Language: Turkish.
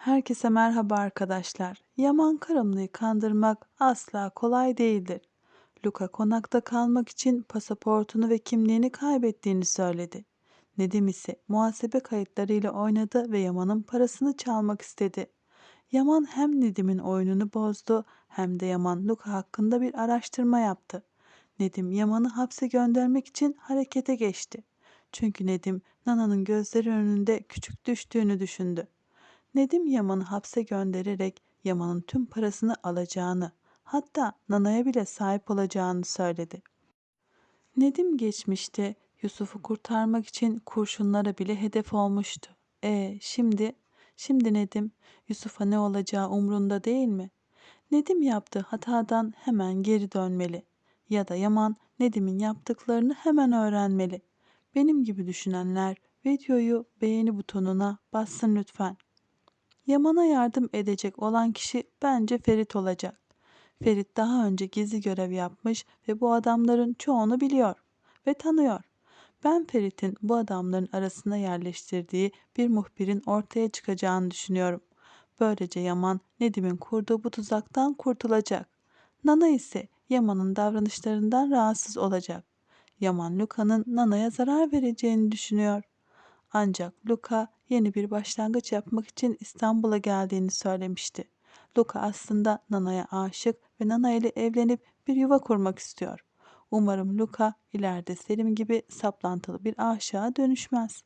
Herkese merhaba arkadaşlar. Yaman Karaman'ı kandırmak asla kolay değildir. Luka konakta kalmak için pasaportunu ve kimliğini kaybettiğini söyledi. Nedim ise muhasebe kayıtlarıyla oynadı ve Yaman'ın parasını çalmak istedi. Yaman hem Nedim'in oyununu bozdu hem de Yaman Luka hakkında bir araştırma yaptı. Nedim Yaman'ı hapse göndermek için harekete geçti. Çünkü Nedim Nana'nın gözleri önünde küçük düştüğünü düşündü. Nedim Yaman'ı hapse göndererek Yaman'ın tüm parasını alacağını, hatta Nana'ya bile sahip olacağını söyledi. Nedim geçmişte Yusuf'u kurtarmak için kurşunlara bile hedef olmuştu. E şimdi, şimdi Nedim Yusuf'a ne olacağı umrunda değil mi? Nedim yaptığı hatadan hemen geri dönmeli. Ya da Yaman Nedim'in yaptıklarını hemen öğrenmeli. Benim gibi düşünenler videoyu beğeni butonuna bassın lütfen. Yaman'a yardım edecek olan kişi bence Ferit olacak. Ferit daha önce gizli görev yapmış ve bu adamların çoğunu biliyor ve tanıyor. Ben Ferit'in bu adamların arasına yerleştirdiği bir muhbirin ortaya çıkacağını düşünüyorum. Böylece Yaman Nedim'in kurduğu bu tuzaktan kurtulacak. Nana ise Yaman'ın davranışlarından rahatsız olacak. Yaman Luka'nın Nana'ya zarar vereceğini düşünüyor. Ancak Luka yeni bir başlangıç yapmak için İstanbul'a geldiğini söylemişti. Luka aslında Nana'ya aşık ve Nana ile evlenip bir yuva kurmak istiyor. Umarım Luka ileride Selim gibi saplantılı bir aşığa dönüşmez.